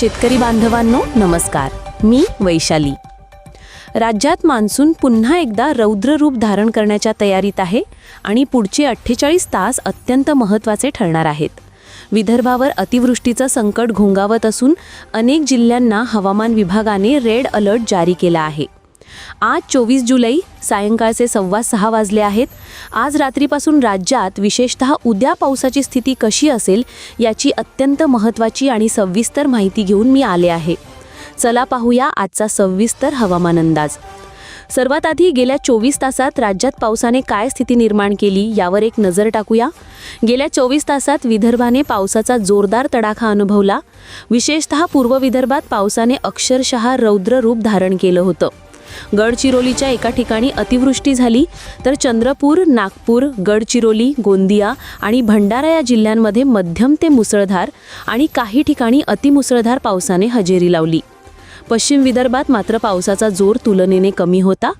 शेतकरी बांधवांनो नमस्कार. मी वैशाली. राज्यात मान्सून पुन्हा एकदा रौद्र रूप धारण करण्याच्या तयारीत आहे आणि पुढचे अठ्ठेचाळीस तास अत्यंत महत्त्वाचे ठरणार आहेत. विदर्भावर अतिवृष्टीचं संकट घोंगावत असून अनेक जिल्ह्यांना हवामान विभागाने रेड अलर्ट जारी केला आहे. आज चोवीस जुलै सायंकाळचे सव्वा सहा वाजले आहेत. आज रात्रीपासून राज्यात विशेषतः उद्या पावसाची स्थिती कशी असेल याची अत्यंत महत्त्वाची आणि सविस्तर माहिती घेऊन मी आले आहे. चला पाहूया आजचा सविस्तर हवामान अंदाज. सर्वात आधी गेल्या चोवीस तासात राज्यात पावसाने काय स्थिती निर्माण केली यावर एक नजर टाकूया. गेल्या चोवीस तासात विदर्भाने पावसाचा जोरदार तडाखा अनुभवला. विशेषतः पूर्व विदर्भात पावसाने अक्षरशः रौद्र रूप धारण केलं होतं. गडचिरोलीच्या एका ठिकाणी अतिवृष्टी झाली तर चंद्रपूर नागपूर गडचिरोली गोंदिया आणि भंडारा या जिल्ह्यांमध्ये मध्यम ते मुसळधार आणि काही ठिकाणी अतिमुसळधार पावसाने हजेरी लावली. पश्चिम विदर्भात मात्र पावसाचा जोर तुलनेने कमी होता.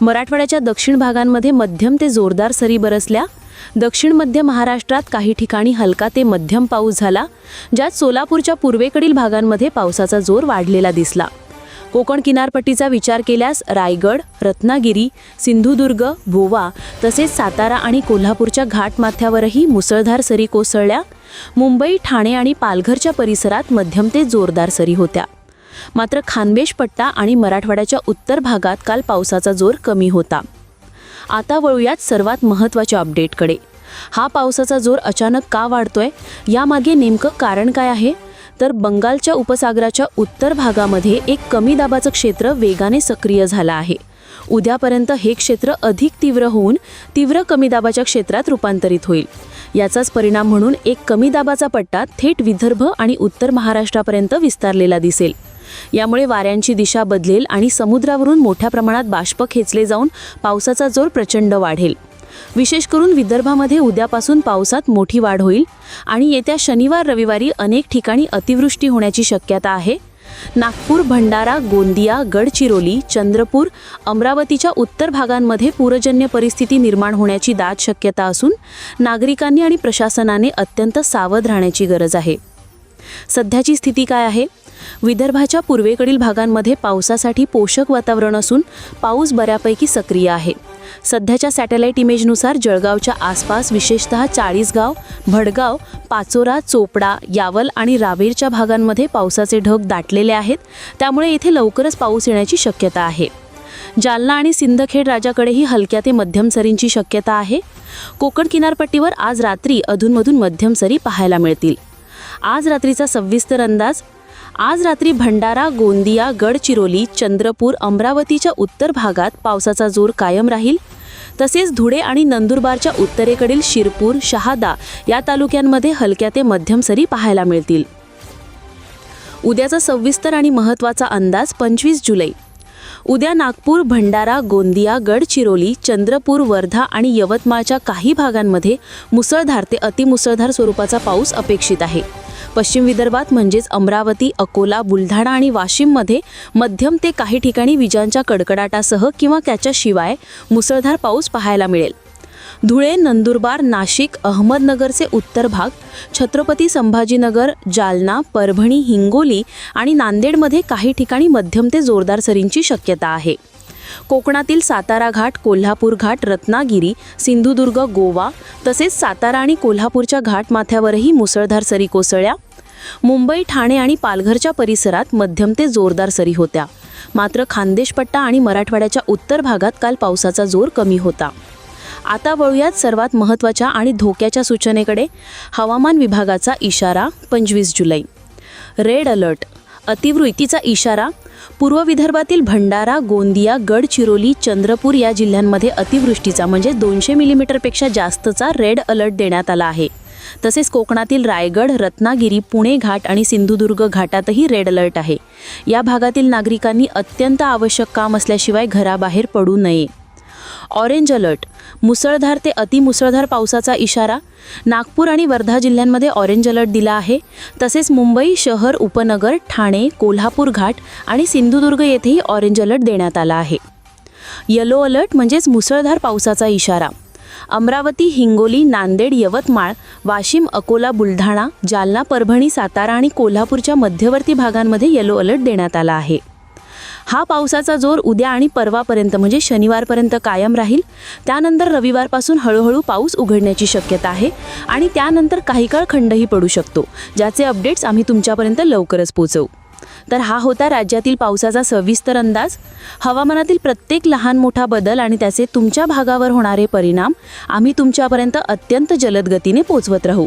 मराठवाड्याच्या दक्षिण भागांमध्ये मध्यम ते जोरदार सरी बरसल्या. दक्षिण मध्य महाराष्ट्रात काही ठिकाणी हलका ते मध्यम पाऊस झाला ज्यात सोलापूरच्या पूर्वेकडील भागांमध्ये पावसाचा जोर वाढलेला दिसला. कोकण किनारपट्टीचा विचार केल्यास रायगड रत्नागिरी सिंधुदुर्ग भोवा तसेच सातारा आणि कोल्हापूरच्या घाटमाथ्यावरही मुसळधार सरी कोसळल्या. मुंबई ठाणे आणि पालघरच्या परिसरात मध्यम ते जोरदार सरी होत्या. मात्र खानदेश पट्टा आणि मराठवाड्याच्या उत्तर भागात काल पावसाचा जोर कमी होता. आता वळूयात सर्वात महत्त्वाच्या अपडेटकडे. हा पावसाचा जोर अचानक का वाढतोय? यामागे नेमकं कारण काय आहे? तर बंगालच्या उपसागराच्या उत्तर भागामध्ये एक कमी दाबाचं क्षेत्र वेगाने सक्रिय झालं आहे. उद्यापर्यंत हे क्षेत्र अधिक तीव्र होऊन तीव्र कमी दाबाच्या क्षेत्रात रूपांतरित होईल. याचाच परिणाम म्हणून एक कमी दाबाचा पट्टा थेट विदर्भ आणि उत्तर महाराष्ट्रापर्यंत विस्तारलेला दिसेल. यामुळे वाऱ्यांची दिशा बदलेल आणि समुद्रावरून मोठ्या प्रमाणात बाष्प खेचले जाऊन पावसाचा जोर प्रचंड वाढेल. विशेष करून विदर्भामध्ये उद्यापासून पावसात मोठी वाढ होईल आणि येत्या शनिवार रविवारी अनेक ठिकाणी अतिवृष्टी होण्याची शक्यता आहे. नागपूर भंडारा गोंदिया गडचिरोली चंद्रपूर अमरावतीच्या उत्तर भागांमध्ये पूरजन्य परिस्थिती निर्माण होण्याची दाट शक्यता असून नागरिकांनी आणि प्रशासनाने अत्यंत सावध राहण्याची गरज आहे. सध्याची स्थिती काय आहे? विदर्भाच्या पूर्वेकडील भागांमध्ये पावसासाठी पोषक वातावरण असून पाऊस बऱ्यापैकी सक्रिय आहे. सध्याच्या सॅटेलाईट इमेजनुसार जळगावच्या आसपास विशेषतः चाळीसगाव भडगाव पाचोरा चोपडा यावल आणि रावेरच्या भागांमध्ये पावसाचे ढग दाटलेले आहेत. त्यामुळे येथे लवकरच पाऊस येण्याची शक्यता आहे. जालना आणि सिंदखेड राजाकडेही हलक्या ते मध्यम सरींची शक्यता आहे. कोकण किनारपट्टीवर आज रात्री अधूनमधून मध्यम सरी पाहायला मिळतील. आज रात्रीचा सविस्तर अंदाज आज रात्री भंडारा गोंदिया गडचिरोली चंद्रपूर अमरावतीच्या उत्तर भागात पावसाचा जोर कायम राहील. तसेच धुळे आणि नंदुरबारच्या उत्तरेकडील शिरपूर शहादा या तालुक्यांमध्ये हलक्या ते मध्यम सरी पाहायला मिळतील. उद्याचा सविस्तर आणि महत्त्वाचा अंदाज पंचवीस जुलै. उद्या नागपूर भंडारा गोंदिया गडचिरोली चंद्रपूर वर्धा आणि यवतमाळच्या काही भागांमध्ये मुसळधार ते अतिमुसळधार स्वरूपाचा पाऊस अपेक्षित आहे. पश्चिम विदर्भात म्हणजेच अमरावती अकोला बुलढाणा आणि वाशिममध्ये मध्यम ते काही ठिकाणी विजांच्या कडकडाटासह किंवा त्याच्याशिवाय मुसळधार पाऊस पाहायला मिळेल. धुळे नंदुरबार नाशिक अहमदनगरचे उत्तर भाग छत्रपती संभाजीनगर जालना परभणी हिंगोली आणि नांदेडमध्ये काही ठिकाणी मध्यम ते जोरदार सरींची शक्यता आहे. कोकणातील सातारा घाट कोल्हापूर घाट रत्नागिरी सिंधुदुर्ग गोवा तसेच सातारा आणि कोल्हापूरच्या घाटमाथ्यावरही मुसळधार सरी कोसळल्या. मुंबई ठाणे आणि पालघरच्या परिसरात मध्यम ते जोरदार सरी होत्या. मात्र खानदेशपट्टा आणि मराठवाड्याच्या उत्तर भागात काल पावसाचा जोर कमी होता. आता वळूयात सर्वात महत्त्वाच्या आणि धोक्याच्या सूचनेकडे. हवामान विभागाचा इशारा पंचवीस जुलै. Red alert. अतिवृत्तीचा इशारा पूर्व विदर्भातील भंडारा गोंदिया गडचिरोली चंद्रपूर या जिल्ह्यांमध्ये अतिवृष्टीचा म्हणजे दोनशे मिलीमीटरपेक्षा जास्तचा रेड अलर्ट देण्यात आला आहे. तसेच कोकणातील रायगड रत्नागिरी पुणे घाट आणि सिंधुदुर्ग घाटातही रेड अलर्ट आहे. या भागातील नागरिकांनी अत्यंत आवश्यक काम असल्याशिवाय घराबाहेर पडू नये. Orange alert. मुसळधार ते अतिमुसळधार पावसाचा इशारा. नागपूर आणि वर्धा जिल्ह्यांमध्ये ऑरेंज अलर्ट दिला आहे. तसेच मुंबई शहर उपनगर ठाणे कोल्हापूर घाट आणि सिंधुदुर्ग येथेही ऑरेंज अलर्ट देण्यात आला आहे. यलो अलर्ट म्हणजेच मुसळधार पावसाचा इशारा. अमरावती हिंगोली नांदेड यवतमाळ वाशिम अकोला बुलढाणा जालना परभणी सातारा आणि कोल्हापूरच्या मध्यवर्ती भागांमध्ये येलो अलर्ट देण्यात आला आहे. हा पावसाचा जोर उद्या आणि परवापर्यंत म्हणजे शनिवारपर्यंत कायम राहील. त्यानंतर रविवारपासून हळूहळू पाऊस उघडण्याची शक्यता आहे आणि त्यानंतर काही काळ खंडही पडू शकतो ज्याचे अपडेट्स आम्ही तुमच्यापर्यंत लवकरच पोचवू. तर हा होता राज्यातील पावसाचा सविस्तर अंदाज. हवामानातील प्रत्येक लहान मोठा बदल आणि त्याचे तुमच्या भागावर होणारे परिणाम आम्ही तुमच्यापर्यंत अत्यंत जलद गतीने पोचवत राहू.